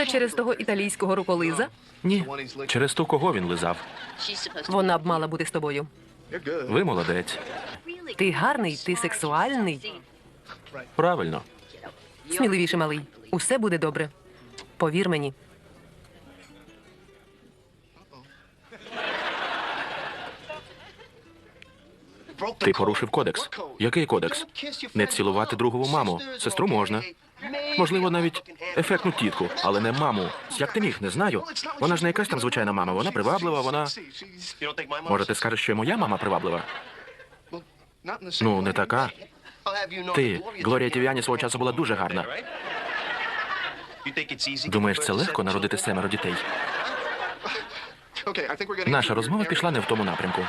Це через того італійського руколиза? Ні, через ту, кого він лизав. Вона б мала бути з тобою. Ви молодець. Ти гарний, ти сексуальний. Правильно. Сміливіше, малий. Усе буде добре. Повір мені. Ти порушив кодекс. Який кодекс? Не цілувати другову маму. Сестру можна. Можливо, навіть ефектну тітку, але не маму. Як ти міг, не знаю. Вона ж не якась там звичайна мама. Вона приваблива, вона. Може, ти скажеш, що і моя мама приваблива? Ну, не така. Ти, Глорія Тів'яні свого часу була дуже гарна. Думаєш, це легко народити семеро дітей? Наша розмова пішла не в тому напрямку.